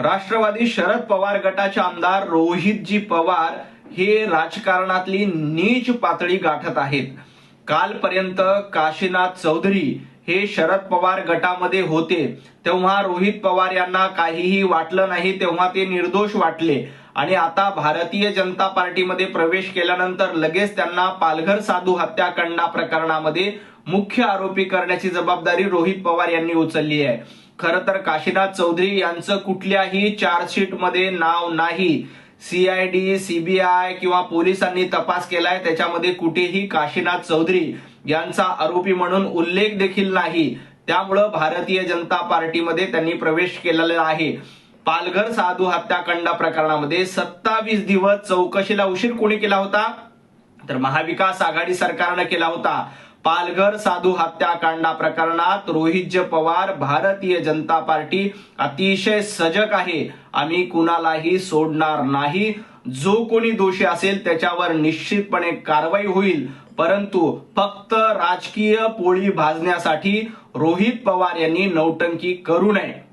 राष्ट्रवादी शरद पवार गटाचे आमदार रोहितजी पवार हे राजकारणातली नीच पातळी गाठत आहेत. कालपर्यंत काशीनाथ चौधरी हे शरद पवार गटामध्ये होते. तेव्हा रोहित पवार यांना काहीही वाटलं नाही तेव्हा ते निर्दोष वाटले. आणि आता भारतीय जनता पार्टीमध्ये प्रवेश केल्यानंतर लगेच त्यांना पालघर साधू हत्याकांडा प्रकरणामध्ये मुख्य आरोपी करण्याची जबाबदारी रोहित पवार यांनी उचलली आहे. खर तर काशीनाथ चौधरी यांचं कुठल्याही चार्जशीटमध्ये नाव नाही. सीआयडी सीबीआय किंवा पोलिसांनी तपास केलाय त्याच्यामध्ये कुठेही काशीनाथ चौधरी यांचा आरोपी म्हणून उल्लेख देखील नाही. त्यामुळं भारतीय जनता पार्टीमध्ये त्यांनी प्रवेश केलेला आहे. पालघर साधू हत्याकांड प्रकरणामध्ये सत्तावीस दिवस चौकशीला उशीर कोणी केला होता? तर महाविकास आघाडी सरकारनं केला होता. पालघर साधू हत्याकांडा प्रकरणात रोहितज पवार भारतीय जनता पार्टी अतिशय सजग आहे. आम्ही कुणालाही सोडणार नाही. जो कोणी दोषी असेल त्याच्यावर निश्चितपणे कारवाई होईल. परंतु फक्त राजकीय पोळी भाजण्यासाठी रोहित पवार यांनी नौटंकी करू नये.